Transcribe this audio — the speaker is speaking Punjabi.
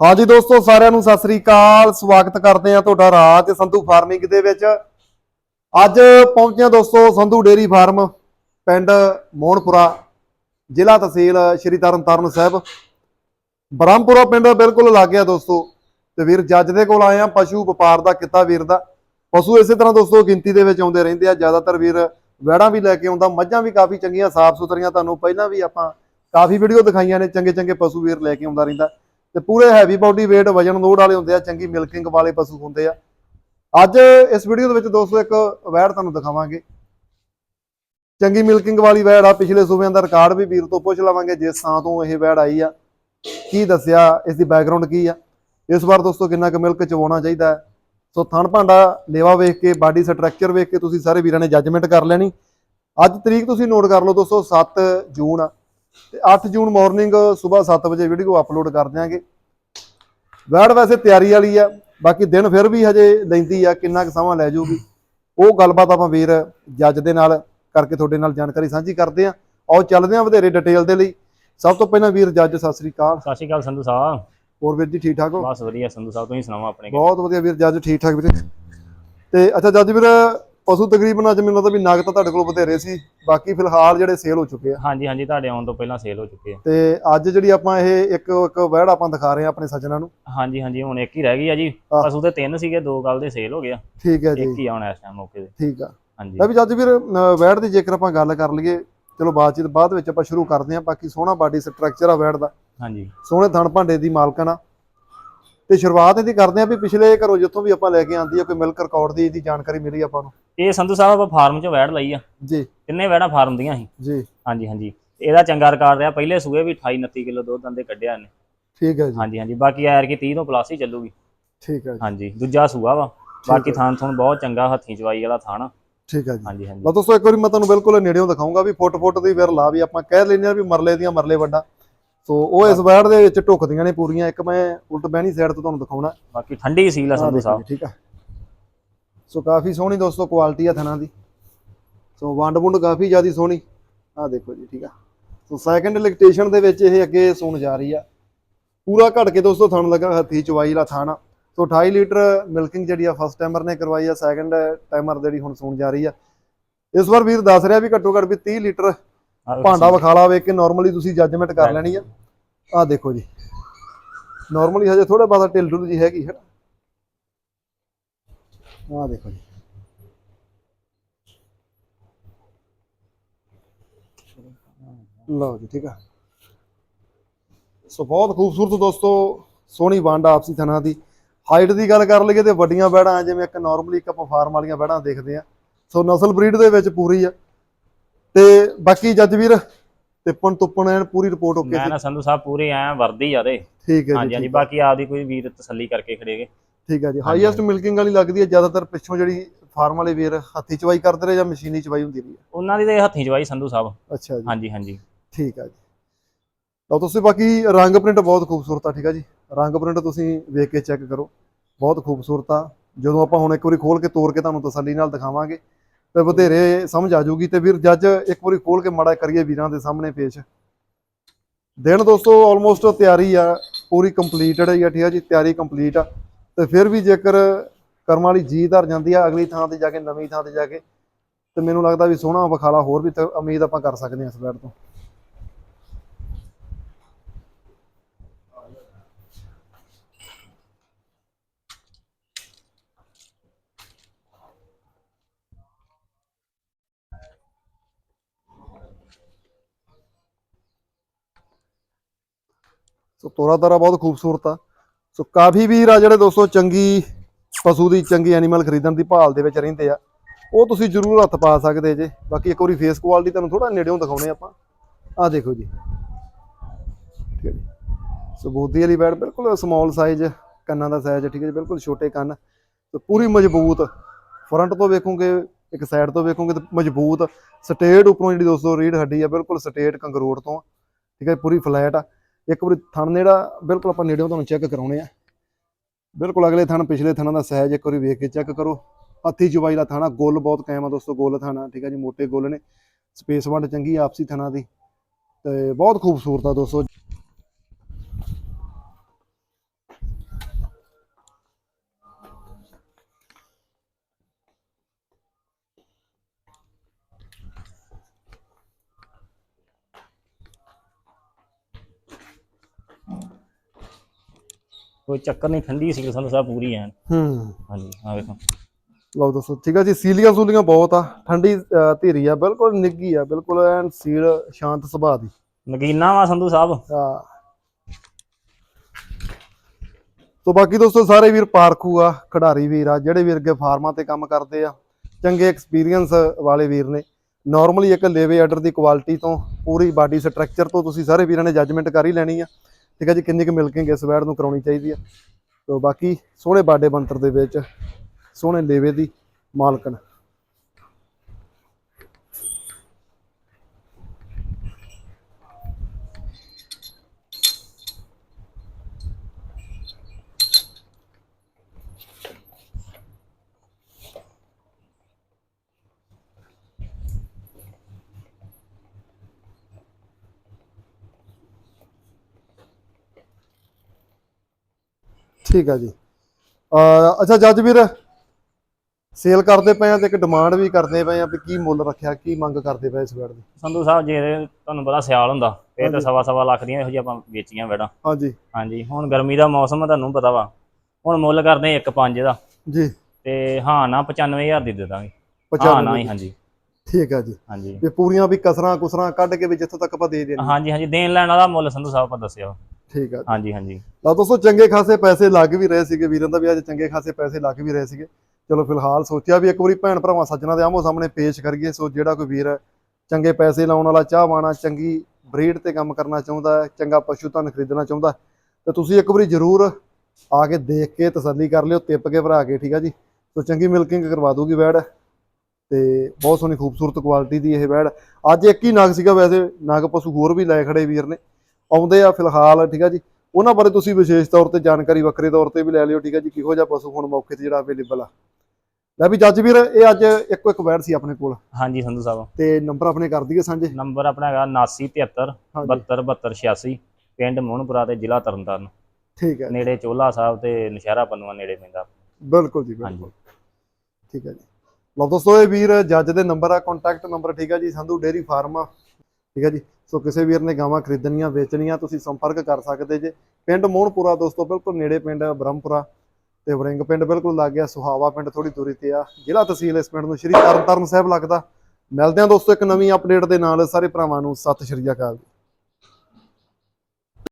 ਹਾਂਜੀ ਦੋਸਤੋ, ਸਾਰਿਆਂ ਨੂੰ ਸਤਿ ਸ੍ਰੀ ਅਕਾਲ। ਸਵਾਗਤ ਕਰਦੇ ਆ ਤੁਹਾਡਾ ਰਾਜ ਸੰਧੂ ਫਾਰਮਿੰਗ ਦੇ ਵਿੱਚ। ਅੱਜ ਪਹੁੰਚਿਆ ਦੋਸਤੋ ਸੰਧੂ ਡੇਰੀ ਫਾਰਮ, ਪਿੰਡ ਮੋਹਨਪੁਰਾ, ਜ਼ਿਲ੍ਹਾ ਤਹਿਸੀਲ ਸ਼੍ਰੀ ਤਰਨਤਾਰਨ ਸਾਹਿਬ। ਬ੍ਰਹਮਪੁਰਾ ਪਿੰਡ ਬਿਲਕੁਲ ਲੱਗ ਗਿਆ ਦੋਸਤੋ। ਤੇ ਵੀਰ, ਜੱਜ ਦੇ ਕੋਲ ਆਏ ਆ ਪਸ਼ੂ ਵਪਾਰ ਦਾ ਕਿੱਤਾ ਵੀਰ ਦਾ। ਪਸ਼ੂ ਇਸੇ ਤਰ੍ਹਾਂ ਦੋਸਤੋ ਗਿਣਤੀ ਦੇ ਵਿੱਚ ਆਉਂਦੇ ਰਹਿੰਦੇ ਆ। ਜ਼ਿਆਦਾਤਰ ਵੀਰ ਵੈੜਾਂ ਵੀ ਲੈ ਕੇ ਆਉਂਦਾ, ਮੱਝਾਂ ਵੀ ਕਾਫੀ ਚੰਗੀਆਂ ਸਾਫ਼ ਸੁਥਰੀਆਂ ਤੁਹਾਨੂੰ ਪਹਿਲਾਂ ਵੀ ਆਪਾਂ ਕਾਫੀ ਵੀਡੀਓ ਦਿਖਾਈਆਂ ਨੇ ਚੰਗੇ ਚੰਗੇ ਪਸ਼ੂ ਵੀਰ ਲੈ ਕੇ ਆਉਂਦਾ ਰਹਿੰਦਾ। ਤੇ ਪੂਰੇ ਹੈਵੀ ਬਾਡੀ weight ਵਜਨ ਲੋਡ ਵਾਲੇ ਹੁੰਦੇ ਆ, ਚੰਗੀ ਮਿਲਕਿੰਗ ਵਾਲੇ ਪਸ਼ੂ ਹੁੰਦੇ ਆ। ਅੱਜ ਇਸ ਵੀਡੀਓ ਦੇ ਵਿੱਚ ਦੋਸਤੋ ਇੱਕ ਵੈੜ ਤੁਹਾਨੂੰ ਦਿਖਾਵਾਂਗੇ। ਚੰਗੀ ਮਿਲਕਿੰਗ ਵਾਲੀ ਵੈੜ ਆ, ਪਿਛਲੇ ਸੂਬਿਆਂ ਦਾ ਰਿਕਾਰਡ ਵੀ ਵੀਰ ਤੋਂ ਪੁੱਛ ਲਵਾਂਗੇ, ਜਿਸ ਥਾਂ ਤੋਂ ਇਹ ਵੈੜ ਆਈ ਆ, ਕੀ ਦੱਸਿਆ ਇਸ ਦੀ ਬੈਕਗ੍ਰਾਉਂਡ ਕੀ ਆ। ਇਸ ਵਾਰ ਦੋਸਤੋ ਕਿੰਨਾ ਕੁ ਮਿਲਕ ਚਵਾਉਣਾ ਚਾਹੀਦਾ ਹੈ। ਸੋ ਥਣ ਭਾਂਡਾ ਲੇਵਾ ਵੇਖ ਕੇ ਬਾਡੀ ਸਟਰਕਚਰ ਵੇਖ ਕੇ ਤੁਸੀਂ ਸਾਰੇ ਵੀਰਾਂ ਨੇ ਜੱਜਮੈਂਟ ਕਰ ਲੈਣੀ। ਅੱਜ ਤਰੀਕ ਤੁਸੀਂ ਨੋਟ ਕਰ ਲਓ ਦੋਸਤੋ 7 ਜੂਨ ਆ। ਤੇ 8 ਜੂਨ ਮਾਰਨਿੰਗ ਸਵੇਰ 7 ਵਜੇ ਵੀਡੀਓ ਅਪਲੋਡ ਕਰ ਦਿਆਂਗੇ। ਵੈੜ ਵੈਸੇ ਤਿਆਰੀ ਵਾਲੀ ਆ ਬਾਕੀ ਦਿਨ ਫਿਰ ਵੀ ਹਜੇ ਲੈਂਦੀ ਆ ਕਿੰਨਾ ਕੁ ਸਮਾਂ ਲੈ ਜਾਊਗੀ ਉਹ ਗੱਲਬਾਤ ਆਪਾਂ ਵੀਰ ਜੱਜ ਦੇ ਨਾਲ ਕਰਕੇ ਤੁਹਾਡੇ ਨਾਲ ਜਾਣਕਾਰੀ ਸਾਂਝੀ ਕਰਦੇ ਆ। ਆਓ ਚੱਲਦੇ ਆ ਵਧੇਰੇ ਡਿਟੇਲ ਦੇ ਲਈ। ਸਭ ਤੋਂ ਪਹਿਲਾਂ ਵੀਰ ਜੱਜ ਸਤਿ ਸ੍ਰੀ ਅਕਾਲ। ਸਤਿ ਸ਼੍ਰੀ ਅਕਾਲ ਸੰਧੂ ਸਾਹਿਬ। ਹੋਰ ਵੀਰ ਜੀ ਠੀਕ ਠਾਕ ਹੋ? ਬਸ ਵਧੀਆ ਸੰਧੂ ਸਾਹਿਬ ਤੁਸੀਂ ਸੁਣਾਓ ਆਪਣੇ ਬਹੁਤ ਵਧੀਆ ਵੀਰ ਜੱਜ ਠੀਕ ਠਾਕ ਵੀਰੇ। ਤੇ ਅੱਛਾ ਜੱਜ ਵੀਰ ਪਸ਼ੂ ਤਕਰੀਬਨ ਅੱਜ ਮੈਨੂੰ ਲੱਗਦਾ ਵੀ ਨਗ ਤਾਂ ਤੁਹਾਡੇ ਕੋਲ ਬਥੇਰੇ ਸੀ ਬਾਕੀ ਫਿਲਹਾਲ ਜਿਹੜੇ ਸੇਲ ਹੋ ਚੁੱਕੇ ਆ। ਹਾਂਜੀ ਹਾਂਜੀ ਤੁਹਾਡੇ ਆਉਣ ਤੋਂ ਪਹਿਲਾਂ ਸੇਲ ਹੋ ਚੁੱਕੇ ਆ। ਤੇ ਅੱਜ ਜਿਹੜੀ ਆਪਾਂ ਇਹ ਇੱਕ ਇੱਕ ਵੈੜ ਆਪਾਂ ਦਿਖਾ ਰਹੇ ਆ ਆਪਣੇ ਸੱਜਣਾ ਨੂੰ। ਹਾਂਜੀ ਹਾਂਜੀ ਹੁਣ ਇੱਕ ਹੀ ਰਹਿ ਗਈ ਆ ਜੀ। ਪਸ਼ੂ ਤੇ ਤਿੰਨ ਸੀਗੇ ਦੋ ਗੱਲ ਦੇ ਸੇਲ ਹੋ ਗਿਆ ਠੀਕ ਹੈ ਇੱਕ ਜੀ ਹੀ ਆ ਹੁਣ ਇਸ ਟਾਈਮ ਮੌਕੇ ਤੇ। ਠੀਕ ਆ। ਹਾਂਜੀ। ਲੈ ਵੀ ਜੱਜ ਵੀਰ ਅਹ ਵੈੜ ਦੀ ਜੇਕਰ ਆਪਾਂ ਗੱਲ ਕਰ ਲਈਏ ਚਲੋ ਬਾਤਚੀਤ ਬਾਅਦ ਵਿੱਚ ਆਪਾਂ ਸ਼ੁਰੂ ਕਰਦੇ ਹਾਂ ਬਾਕੀ ਸੋਹਣਾ ਬਾਡੀ ਸਟਰਕਚਰ ਆ ਵੈੜ ਦਾ। ਹਾਂਜੀ। ਸੋਹਣੇ ਥਣ ਭਾਂਡੇ ਦੀ ਮਾਲਕਣ ਆ। ਤੇ ਸ਼ੁਰੂਆਤ ਇਹਦੀ ਕਰਦੇ ਆ ਵੀ ਪਿਛਲੇ ਘਰੋਂ ਜਿੱਥੋਂ ਵੀ ਆਪਾਂ ਲੈ ਕੇ ਆਂਦੀ ਆ ਕੋਈ ਮਿਲਕ ਰਿਕਾਰਡ ਦੀ ਇਹਦੀ ਜਾਣਕਾਰੀ ਮਿਲੀ ਆਪਾਂ ਨੂੰ। ਇਹ ਸੰਧੂ ਸਾਹਿਬ ਆਪਾਂ ਫਾਰਮ ਚੋਂ ਵੈੜ ਲਈ ਆ। ਜੀ। ਤਿੰਨੇ ਵੈੜਾਂ ਫਾਰਮ ਦੀਆਂ ਸੀ। ਜੀ। ਹਾਂਜੀ ਹਾਂਜੀ। ਇਹਦਾ ਚੰਗਾ ਰਿਕਾਰਡ ਰਿਹਾ। ਪਹਿਲੇ ਸੂਏ ਵੀ 28 29 ਕਿਲੋ ਦੁੱਧ ਦੰਦੇ ਕੱਢਿਆ ਇਹਨੇ। ਠੀਕ ਹੈ ਜੀ। ਹਾਂਜੀ ਹਾਂਜੀ। ਬਾਕੀ ਐਰ ਕੀ 30 ਤੋਂ ਪਲੱਸ ਹੀ ਚੱਲੂਗੀ। ਠੀਕ ਹੈ ਜੀ। ਹਾਂਜੀ ਦੂਜਾ ਸੂਆ ਵਾ। ਬਾਕੀ ਥਾਂ ਥਣ ਬਹੁਤ ਚੰਗਾ ਹੱਥੀਂ ਚਵਾਈ ਵਾਲਾ ਥਾਣ ਠੀਕ ਹੈ ਜੀ। ਹਾਂਜੀ ਹਾਂਜੀ। ਲਓ ਦੋਸਤੋ ਇੱਕ ਵਾਰੀ ਮੈਂ ਤੁਹਾਨੂੰ ਬਿਲਕੁਲ ਨੇੜਿਓਂ ਦਿਖਾਉਂਗਾ ਵੀ ਫੁੱਟ ਫੁੱਟ ਦੀ ਵਿਰ ਲਾ ਵੀ ਆਪਾਂ ਕਹਿ ਲੈਂਦੇ ਆ ਵੀ ਮਰਲੇ ਦੀਆਂ ਮਰਲੇ ਵੱਡਾ। ਸੋ ਉਹ ਇਸ ਵੈੜ ਦੇ ਵਿੱਚ ਢੁਕਦੀਆਂ ਨੇ ਪੂਰੀਆਂ। ਇੱਕ ਮੈਂ ਉਲਟ ਬਹਿਣੀ ਸਾਈਡ ਤੋਂ ਤੁਹਾਨੂੰ ਦਿਖਾਉਣਾ। ਬਾਕੀ ਠੰਡੀ ਸੀਲ ਆ ਸੰਧੂ ਸਾਹਿਬ। ਠੀਕ ਆ। ਸੋ ਕਾਫੀ ਸੋਹਣੀ ਦੋਸਤੋ ਕੁਆਲਿਟੀ ਆ ਥਣਾ ਦੀ। ਸੋ ਵੰਡ ਵੁੰਡ ਕਾਫੀ ਜ਼ਿਆਦੀ ਸੋਹਣੀ। ਆ ਦੇਖੋ ਜੀ ਠੀਕ ਆ। ਸੋ ਸੈਕੰਡ ਇਲੈਕਟ੍ਰੇਸ਼ਨ ਦੇ ਵਿੱਚ ਇਹ ਅੱਗੇ ਸੂਣ ਜਾ ਰਹੀ ਆ। ਪੂਰਾ ਘਟ ਕੇ ਦੋਸਤੋ ਥਣ ਲੱਗਾ ਹੱਥੀ ਚਵਾਈ ਵਾਲਾ ਥਾਣਾ। ਸੋ 28 ਲੀਟਰ ਮਿਲਕਿੰਗ ਜਿਹੜੀ ਆ ਫਸਟ ਟਾਈਮਰ ਨੇ ਕਰਵਾਈ ਆ। ਸੈਕੰਡ ਟਾਈਮਰ ਜਿਹੜੀ ਹੁਣ ਸੂਣ ਜਾ ਰਹੀ ਆ। ਇਸ ਵਾਰ ਵੀਰ ਦੱਸ ਰਿਹਾ ਵੀ ਘੱਟੋ ਘੱਟ ਵੀ 30 ਲੀਟਰ ਭਾਂਡਾ ਵਿਖਾਲਾ ਵੇਖ ਕੇ ਨਾਰਮਲੀ ਤੁਸੀਂ ਜੱਜਮੈਂਟ ਕਰ ਲੈਣੀ ਆ। ਆ ਦੇਖੋ ਜੀ। ਨਾਰਮਲੀ ਹਜੇ ਥੋੜਾ ਬਾਦਾ ਢਿੱਲ ਢੁੱਲ ਜੀ ਹੈਗੀ ਹੈ ਆ ਦੇਖੋ ਜੀ। ਲਓ ਜੀ ਠੀਕ ਆ। ਸੋ ਬਹੁਤ ਖੂਬਸੂਰਤ ਦੋਸਤੋ ਸੋਹਣੀ ਵੰਡ ਆਪਸੀ ਥਣਾ ਦੀ। ਹਾਈਟ ਦੀ ਗੱਲ ਕਰ ਲਈਏ ਤੇ ਵੱਡੀਆਂ ਬੈੜਾਂ ਜਿਵੇਂ ਇੱਕ ਨਾਰਮਲੀ ਇੱਕ ਆਪਾਂ ਫਾਰਮ ਵਾਲੀਆਂ ਬੈੜਾਂ ਦੇਖਦੇ ਆ। ਸੋ ਨਸਲ ਬਰੀਡ ਦੇ ਵਿੱਚ ਪੂਰੀ ਆ। ਤੇ ਬਾਕੀ ਜੱਜ ਵੀਰ ਤਿੱਪਣ ਤੁੱਪਣ ਐਨ ਪੂਰੀ ਰਿਪੋਰਟ ਓਕੇ ਮੈਂ ਨਾ ਸੰਧੂ ਸਾਹਿਬ ਪੂਰੇ ਐ ਵਰਦੀ ਆ ਦੇ ਠੀਕ ਹੈ ਹਾਂਜੀ ਜੀ ਹਾਂਜੀ। ਬਾਕੀ ਆਪਦੀ ਕੋਈ ਵੀਰ ਤਸੱਲੀ ਕਰਕੇ ਖੜੇਗੇ ਠੀਕ ਹੈ ਜੀ ਹਾਈਐਸਟ ਮਿਲਕਿੰਗ ਵਾਲੀ ਲੱਗਦੀ ਹੈ ਜ਼ਿਆਦਾਤਰ ਪਿੱਛੋਂ ਜਿਹੜੀ ਫਾਰਮ ਵਾਲੇ ਵੀਰ ਹੱਥੀ ਚਵਾਈ ਕਰਦੇ ਰਹੇ ਜਾਂ ਮਸ਼ੀਨੀ ਚਵਾਈ ਹੁੰਦੀ ਰਹੀ ਹੈ? ਉਹਨਾਂ ਦੀ ਤੇ ਹੱਥੀਂ ਜਵਾਈ ਸੰਧੂ ਸਾਹਿਬ। ਅੱਛਾ ਜੀ। ਹਾਂਜੀ ਹਾਂਜੀ। ਠੀਕ ਹੈ ਜੀ। ਲਓ ਤੁਸੀਂ ਬਾਕੀ ਰੰਗ ਪ੍ਰਿੰਟ ਬਹੁਤ ਖੂਬਸੂਰਤ ਆ ਠੀਕ ਹੈ ਜੀ। ਰੰਗ ਪ੍ਰਿੰਟ ਤੁਸੀਂ ਵੇਖ ਕੇ ਚੈੱਕ ਕਰੋ। ਬਹੁਤ ਖੂਬਸੂਰਤ ਆ। ਜਦੋਂ ਆਪਾਂ ਹੁਣ ਇੱਕ ਵਾਰੀ ਖੋਲ ਕੇ ਤੋੜ ਕੇ ਤੁਹਾਨੂੰ ਤਸੱਲੀ ਨਾਲ ਦਿਖਾਵਾਂਗੇ। ਤੇ ਬਥੇਰੇ ਸਮਝ ਆ ਜਾਊਗੀ ਤੇ ਵੀਰ ਜੱਜ ਇੱਕ ਵਾਰੀ ਖੋਲ ਕੇ ਮਾੜਾ ਕਰੀਏ ਵੀਰਾਂ ਦੇ ਸਾਹਮਣੇ ਪੇਸ਼। ਦਿਨ ਦੋਸਤੋ ਆਲਮੋਸਟ ਤਿਆਰੀ ਆ, ਪੂਰੀ ਕੰਪਲੀਟਡ ਹੈ ਠੀਕ ਹੈ ਜੀ, ਤਿਆਰੀ ਕੰਪਲੀਟ ਆ। ਤੇ ਫਿਰ ਵੀ ਜੇਕਰ ਕਰਮ ਵਾਲੀ ਜੀ ਧਰ ਜਾਂਦੀ ਆ, ਅਗਲੀ ਥਾਂ ਤੇ ਜਾ ਕੇ, ਨਵੀਂ ਥਾਂ ਤੇ ਜਾ ਕੇ, ਤੇ ਮੈਨੂੰ ਲੱਗਦਾ ਵੀ ਸੋਹਣਾ ਵਿਖਾਲਾ ਹੋਰ ਵੀ ਉਮੀਦ ਆਪਾਂ ਕਰ ਸਕਦੇ ਹਾਂ ਇਸ ਬੈਡ ਤੋਂ। ਸੋ ਤੋਰਾ ਤਾਰਾ ਬਹੁਤ ਖੂਬਸੂਰਤ ਆ। ਸੋ ਕਾਫੀ ਵੀਰ ਆ ਜਿਹੜੇ ਦੋਸਤੋ, ਚੰਗੀ ਪਸ਼ੂ ਦੀ, ਚੰਗੀ ਐਨੀਮਲ ਖਰੀਦਣ ਦੀ ਭਾਲ ਦੇ ਵਿੱਚ ਰਹਿੰਦੇ ਆ। ਉਹ ਤੁਸੀਂ ਜ਼ਰੂਰ ਹੱਥ ਪਾ ਸਕਦੇ ਜੇ। ਬਾਕੀ ਇੱਕ ਵਾਰੀ ਫੇਸ ਕੁਆਲਿਟੀ ਤੁਹਾਨੂੰ ਥੋੜਾ ਨੇੜਿਓਂ ਦਿਖਾਉਣੇ ਆਪਾਂ। ਆਹ ਦੇਖੋ ਜੀ। ਠੀਕ ਹੈ ਜੀ। ਸੋ ਬੋਦੀ ਵਾਲੀ ਬੈਡ ਬਿਲਕੁਲ ਸਮਾਲ ਸਾਈਜ਼ ਕੰਨਾਂ ਦਾ ਸਾਈਜ਼ ਠੀਕ ਹੈ ਜੀ, ਬਿਲਕੁਲ ਛੋਟੇ ਕੰਨ। ਤੇ ਪੂਰੀ ਮਜ਼ਬੂਤ। ਫਰੰਟ ਤੋਂ ਵੇਖੋਗੇ, ਇੱਕ ਸਾਈਡ ਤੋਂ ਵੇਖੋਗੇ ਤੇ ਮਜ਼ਬੂਤ। ਸਟੇਟ ਉੱਪਰੋਂ ਜਿਹੜੀ ਦੋਸਤੋ ਰੀੜ ਹੱਡੀ ਆ, ਬਿਲਕੁਲ ਸਟੇਟ ਕੰਗਰੋੜ ਤੋਂ। ਠੀਕ ਹੈ ਪੂਰੀ ਫਲੈਟ ਆ। ਇੱਕ ਵਾਰੀ ਥਣ ਜਿਹੜਾ ਬਿਲਕੁਲ ਆਪਾਂ ਨੇੜਿਓਂ ਤੁਹਾਨੂੰ ਚੈੱਕ ਕਰਾਉਣੇ ਆ। ਬਿਲਕੁਲ ਅਗਲੇ ਥਣ ਪਿਛਲੇ ਥਣਾਂ ਦਾ ਸਹਿਜ ਇੱਕ ਵਾਰੀ ਵੇਖ ਕੇ ਚੈੱਕ ਕਰੋ। ਹੱਥੀ ਚੁਬਾਈ ਦਾ ਥਾਣਾ, ਗੁੱਲ ਬਹੁਤ ਕਾਇਮ ਆ ਦੋਸਤੋ, ਗੁੱਲ ਥਾਣਾ, ਠੀਕ ਆ ਜੀ ਮੋٹے ਗੁੱਲ ਨੇ। ਸਪੇਸ ਵੰਡ ਚੰਗੀ ਆਪਸੀ ਥਣਾਂ ਦੀ ਤੇ ਬਹੁਤ ਖੂਬਸੂਰਤ ਆ ਦੋਸਤੋ। ਕੋਈ ਚੱਕਰ ਨਹੀਂ ਠੰਡੀ ਸੀ ਸੰਧੂ ਸਾਹਿਬ ਪੂਰੀ ਐਨ। ਹੂੰ। ਹਾਂਜੀ ਆ ਵੇਖੋ। ਲਓ ਦੱਸੋ ਠੀਕ ਆ ਜੀ ਸੀਲੀਆਂ ਸੂਲੀਆਂ ਬਹੁਤ ਆ ਠੰਡੀ ਧੀਰੀ ਆ ਬਿਲਕੁਲ ਨਿੱਗੀ ਆ ਬਿਲਕੁਲ ਐਨ ਸੀਲ ਸ਼ਾਂਤ ਸੁਭਾਅ ਦੀ। ਨਗੀਨਾ ਵਾ ਸੰਧੂ ਸਾਹਿਬ। ਆ ਤੋ ਬਾਕੀ ਦੋਸਤੋ ਸਾਰੇ ਵੀਰ ਪਾਰਖੂ ਆ ਖਿਡਾਰੀ ਵੀਰ ਆ ਜਿਹੜੇ ਵੀਰ ਅੱਗੇ ਫਾਰਮਾਂ ਤੇ ਕੰਮ ਕਰਦੇ ਆ ਚੰਗੇ ਐਕਸਪੀਰੀਅੰਸ ਵਾਲੇ ਵੀਰ ਨੇ। ਨਾਰਮਲੀ ਇੱਕ ਲੇਵੇ ਆਰਡਰ ਦੀ ਕੁਆਲਿਟੀ ਤੋਂ ਪੂਰੀ ਬਾਡੀ ਸਟਰਕਚਰ ਤੋਂ ਤੁਸੀਂ ਸਾਰੇ ਵੀਰਾਂ ਨੇ ਜੱਜਮੈਂਟ ਕਰ ਹੀ ਲੈਣੀ ਆ। ਠੀਕ ਹੈ ਜੀ, ਕਿੰਨੀ ਕੁ ਮਿਲਕਿੰਗ ਇਸ ਵੈੜ ਨੂੰ ਕਰਾਉਣੀ ਚਾਹੀਦੀ ਆ ਤੋ ਬਾਕੀ ਸੋਹਣੇ ਬਾਡੇ ਬੰਤਰ ਦੇ ਵਿੱਚ ਸੋਹਣੇ ਲੇਵੇ ਦੀ ਮਾਲਕਣ। ਠੀਕ ਆ ਜੀ। ਅੱਛਾ ਜੱਜ ਵੀਰ ਸੇਲ ਕਰਦੇ ਪਏ ਆ ਤੇ ਇੱਕ ਡਿਮਾਂਡ ਵੀ ਕਰਦੇ ਪਏ ਆ ਵੀ ਕੀ ਮੁੱਲ ਰੱਖਿਆ ਕੀ ਮੰਗ ਕਰਦੇ ਪਏ ਇਸ ਵੈੜ ਦੀ? ਸੰਧੂ ਸਾਹਿਬ ਜੇ ਤੁਹਾਨੂੰ ਪਤਾ ਸਿਆਲ ਹੁੰਦਾ ਇਹ ਤਾਂ। ਸਵਾ ਸਵਾ ਲੱਖ ਦੀਆਂ ਇਹੋ ਜਿਹੀਆਂ ਆਪਾਂ ਵੇਚੀਆਂ ਵੈੜਾਂ ਹਾਂਜੀ। ਹਾਂਜੀ ਹੁਣ ਗਰਮੀ ਦਾ ਮੌਸਮ ਆ ਤੁਹਾਨੂੰ ਪਤਾ ਵਾ। ਹੁਣ ਮੁੱਲ ਕਰਦੇ 1.5 ਦਾ। ਜੀ। ਤੇ ਹਾਂ ਨਾ 95000 ਦੀ ਦੇ ਦਾਂਗੇ। ਹਾਂ ਨਾ 95 ਹੀ ਹਾਂਜੀ। ਠੀਕ ਆ ਜੀ। ਹਾਂਜੀ। ਵੀ ਪੂਰੀਆਂ ਵੀ ਕਸਰਾਂ ਕੁਸਰਾਂ ਕੱਢ ਕੇ ਵੀ ਜਿੱਥੋਂ ਤੱਕ ਆਪਾਂ ਦੇ ਦੇਣੀ ਹਾਂਜੀ ਹਾਂਜੀ ਦੇਣ ਲੈਣ ਵਾਲਾ ਮੁੱਲ ਸੰਧੂ ਸਾਹਿਬ ਆਪਾਂ ਦੱਸਿਆ। ਠੀਕ ਆ ਹਾਂਜੀ ਹਾਂਜੀ। ਤਾਂ ਦੋਸਤੋ ਚੰਗੇ ਖਾਸੇ ਪੈਸੇ ਲੱਗ ਵੀ ਰਹੇ ਸੀਗੇ ਵੀਰਾਂ ਦਾ ਵੀ ਅੱਜ ਚੰਗੇ ਖਾਸੇ ਪੈਸੇ ਲੱਗ ਵੀ ਰਹੇ ਸੀਗੇ। ਚਲੋ ਫਿਲਹਾਲ ਸੋਚਿਆ ਵੀ ਇੱਕ ਵਾਰੀ ਭੈਣ ਭਰਾਵਾਂ ਸੱਜਣਾ ਦੇ ਆਮੋ ਸਾਹਮਣੇ ਪੇਸ਼ ਕਰੀਏ। ਸੋ ਜਿਹੜਾ ਕੋਈ ਵੀਰ ਚੰਗੇ ਪੈਸੇ ਲਾਉਣ ਵਾਲਾ ਚਾਹਵਾਨਾ ਚੰਗੀ ਬਰੀਡ ਤੇ ਕੰਮ ਕਰਨਾ ਚਾਹੁੰਦਾ ਹੈ ਚੰਗਾ ਪਸ਼ੂ ਧਨ ਖਰੀਦਣਾ ਚਾਹੁੰਦਾ ਤੇ ਤੁਸੀਂ ਇੱਕ ਵਾਰੀ ਜ਼ਰੂਰ ਆ ਕੇ ਦੇਖ ਕੇ ਤਸੱਲੀ ਕਰ ਲਿਓ ਤਿੱਪ ਕੇ ਭਰਾ ਕੇ ਠੀਕ ਆ ਜੀ? ਸੋ ਚੰਗੀ ਮਿਲਕਿੰਗ ਕਰਵਾ ਦੂਗੀ ਵੈੜ ਤੇ ਬਹੁਤ ਸੋਹਣੀ ਖੂਬਸੂਰਤ ਕੁਆਲਿਟੀ ਦੀ ਇਹ ਵੈੜ। ਅੱਜ ਇੱਕ ਹੀ ਨਗ ਸੀਗਾ ਵੈਸੇ ਨਗ ਪਸ਼ੂ ਹੋਰ ਵੀ ਲੈ ਖੜੇ ਵੀਰ ਨੇ। ਆਉਂਦੇ ਆ ਫਿਲਹਾਲ ਠੀਕ ਆ ਜੀ। ਉਹਨਾਂ ਬਾਰੇ ਤੁਸੀਂ ਵਿਸ਼ੇਸ਼ ਤੌਰ ਤੇ ਜਾਣਕਾਰੀ ਵੱਖਰੇ ਤੌਰ ਤੇ ਵੀ ਲੈ ਲਿਓ ਠੀਕ ਹੈ ਜੀ। ਕਿਹੋ ਜਿਹਾ ਪਸ਼ੂ ਹੁਣ ਮੌਕੇ ਤੇ ਜਿਹੜਾ ਅਵੇਲੇਬਲ ਆ। ਲੈ ਵੀ ਜੱਜ ਵੀਰ ਇਹ ਅੱਜ ਇੱਕੋ ਇੱਕ ਵੈੜ ਸੀ ਆਪਣੇ ਕੋਲ। ਹਾਂਜੀ ਸੰਧੂ ਸਾਹਿਬ। ਤੇ ਨੰਬਰ ਆਪਣੇ ਕਰ ਦਈਏ ਸਾਂਝੇ। ਨੰਬਰ ਆਪਣਾ ਹੈਗਾ 7973 ਹਾਂਜੀ। 72 72 86 ਪਿੰਡ ਮੋਹਨਪੁਰਾ ਤੇ ਜ਼ਿਲ੍ਹਾ ਤਰਨਤਾਰਨ। ਠੀਕ ਹੈ ਨੇੜੇ ਚੋਲਾ ਸਾਹਿਬ ਤੇ ਨਸ਼ਹਿਰਾ ਪੰਨੂਆ ਨੇੜੇ ਪੈਂਦਾ। ਬਿਲਕੁਲ ਜੀ ਬਿਲਕੁਲ। ਠੀਕ ਹੈ ਜੀ। ਲਓ ਦੋਸਤੋ ਇਹ ਵੀਰ ਜੱਜ ਦੇ ਨੰਬਰ ਆ ਕੰਟੈਕਟ ਨੰਬਰ ਠੀਕ ਹੈ ਜੀ ਸੰਧੂ ਡੇਰੀ ਫਾਰਮ ਆ। ਠੀਕ ਹੈ ਜੀ। ਸੋ ਕਿਸੇ ਵੀਰ ਨੇ ਗਾਵਾਂ ਖਰੀਦਣੀਆਂ, ਵੇਚਣੀਆਂ, ਤੁਸੀਂ ਸੰਪਰਕ ਕਰ ਸਕਦੇ ਜੇ। ਪਿੰਡ ਮੋਹਨਪੁਰਾ ਦੋਸਤੋ, ਬਿਲਕੁਲ ਨੇੜੇ ਪਿੰਡ ਬ੍ਰਹਮਪੁਰਾ ਤੇ ਵਰਿੰਗ ਪਿੰਡ ਬਿਲਕੁਲ ਲੱਗ ਗਿਆ, ਸੁਹਾਵਾ ਪਿੰਡ ਥੋੜੀ ਦੂਰੀ ਤੇ ਆ। ਜ਼ਿਲ੍ਹਾ ਤਹਿਸੀਲ ਇਸ ਪਿੰਡ ਨੂੰ ਸ਼੍ਰੀ ਤਰਨਤਾਰਨ ਸਾਹਿਬ ਲੱਗਦਾ। ਮਿਲਦੇ ਹਾਂ ਦੋਸਤੋ ਇੱਕ ਨਵੀਂ ਅਪਡੇਟ ਦੇ ਨਾਲ। ਸਾਰੇ ਭਰਾਵਾਂ ਨੂੰ ਸਤਿ ਸ਼੍ਰੀ ਅਕਾਲ